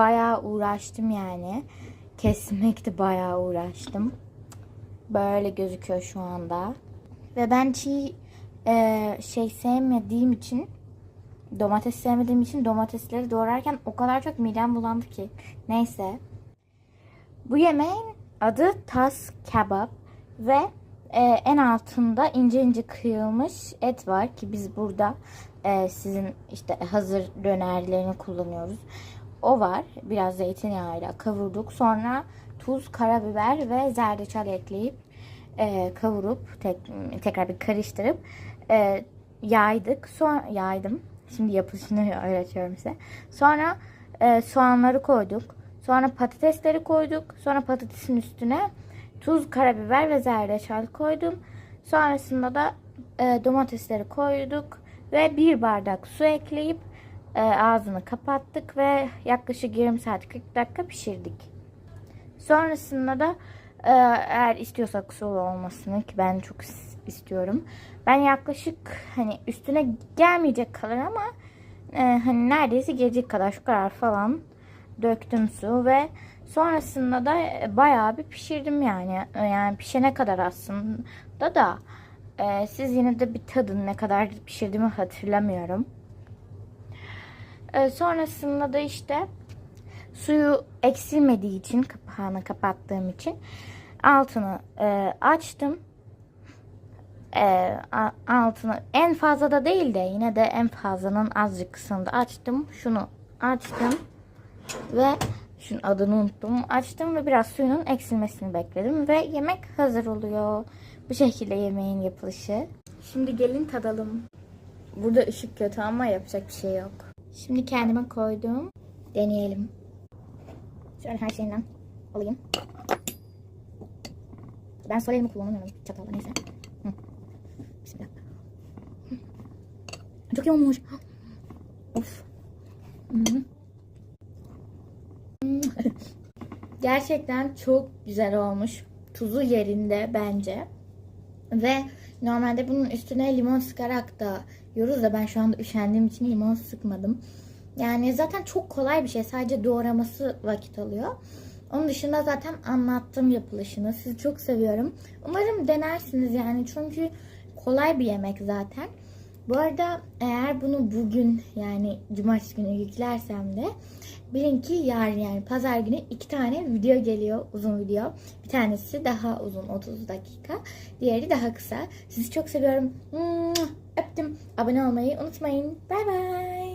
Bayağı uğraştım yani. Kesmekte bayağı uğraştım. Böyle gözüküyor şu anda. Ve ben çiğ e, şey sevmediğim için domates sevmediğim için domatesleri doğrarken o kadar çok midem bulandı ki. Neyse. Bu yemeğin adı tas kebap ve e, en altında ince ince kıyılmış et var ki biz burada e, sizin işte hazır dönerlerini kullanıyoruz. O var. Biraz zeytinyağıyla kavurduk. Sonra tuz, karabiber ve zerdeçal ekleyip e, kavurup tek, tekrar bir karıştırıp e, yaydık. Sonra yaydım. Şimdi yapılışını öğretiyorum size. Sonra e, soğanları koyduk. Sonra patatesleri koyduk. Sonra patatesin üstüne tuz, karabiber ve zerdeçal koydum. Sonrasında da e, domatesleri koyduk ve bir bardak su ekleyip e, ağzını kapattık ve yaklaşık yarım saat 40 dakika pişirdik. Sonrasında da e, eğer istiyorsak sulu olmasını ki ben çok is- istiyorum. Ben yaklaşık hani üstüne gelmeyecek kadar ama e, hani neredeyse gelecek kadar şu kadar falan döktüm su ve sonrasında da e, bayağı bir pişirdim yani. E, Yani pişene kadar aslında da e, siz yine de bir tadın ne kadar pişirdiğimi hatırlamıyorum. E, sonrasında da işte suyu eksilmediği için kapağını kapattığım için altını e, açtım. E, altını en fazla da değil de yine de en fazlanın azıcık kısmında açtım. Şunu açtım ve şunun adını unuttum. Açtım ve biraz suyunun eksilmesini bekledim ve yemek hazır oluyor. Bu şekilde yemeğin yapılışı. Şimdi gelin tadalım. Burada ışık kötü ama yapacak bir şey yok. Şimdi kendime koydum. Deneyelim. Şöyle her şeyinden alayım. Ben sol elimi kullanamıyorum çatalla neyse. Bismillah. Çok iyi olmuş. Of. Gerçekten çok güzel olmuş. Tuzu yerinde bence. Ve normalde bunun üstüne limon sıkarak da yiyoruz da ben şu anda üşendiğim için limon sıkmadım. Yani zaten çok kolay bir şey. Sadece doğraması vakit alıyor. Onun dışında zaten anlattım yapılışını. Sizi çok seviyorum. Umarım denersiniz yani. Çünkü kolay bir yemek zaten. Bu arada eğer bunu bugün yani cumartesi günü yüklersem de bilin ki yarın yani pazar günü iki tane video geliyor uzun video. Bir tanesi daha uzun 30 dakika. Diğeri daha kısa. Sizi çok seviyorum. Öptüm. Abone olmayı unutmayın. Bay bay.